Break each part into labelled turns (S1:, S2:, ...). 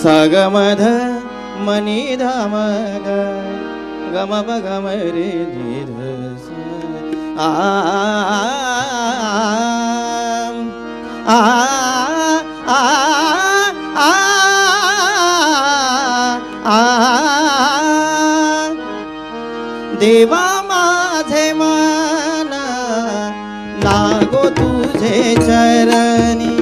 S1: सगमध मनी धाम ग गम गम रे आ आ आ आ आ देवा माझे मन लागो तुझे चरणी।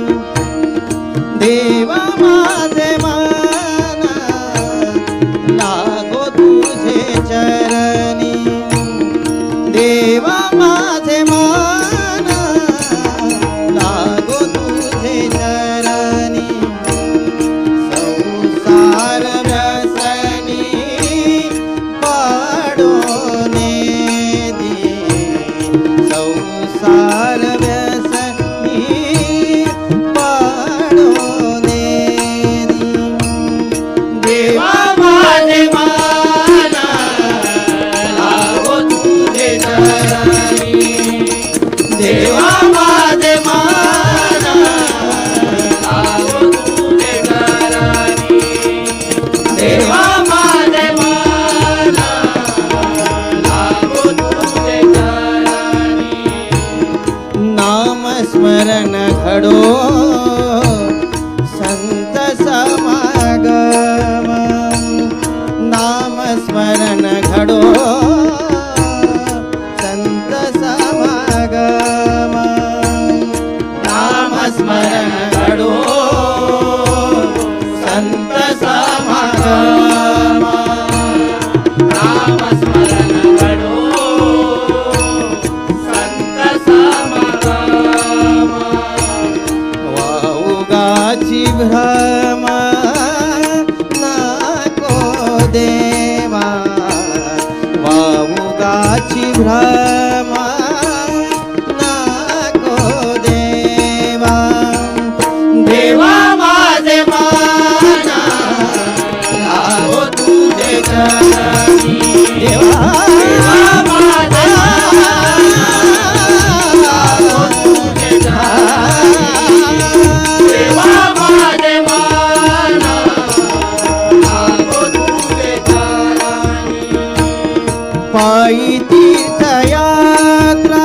S1: passar नाम स्मरण घडो. संत समागम. नाम स्मरण घडो. संत समागम. नाम स्मरण घडो. संत समागम. वाऊगाची भ्रम वाऊगाची भ्रमा नको देवा. देवा माझे मान लागो तुझे चरणी देवा माझे मान लागो तुझे चरणी तीर्थयात्रा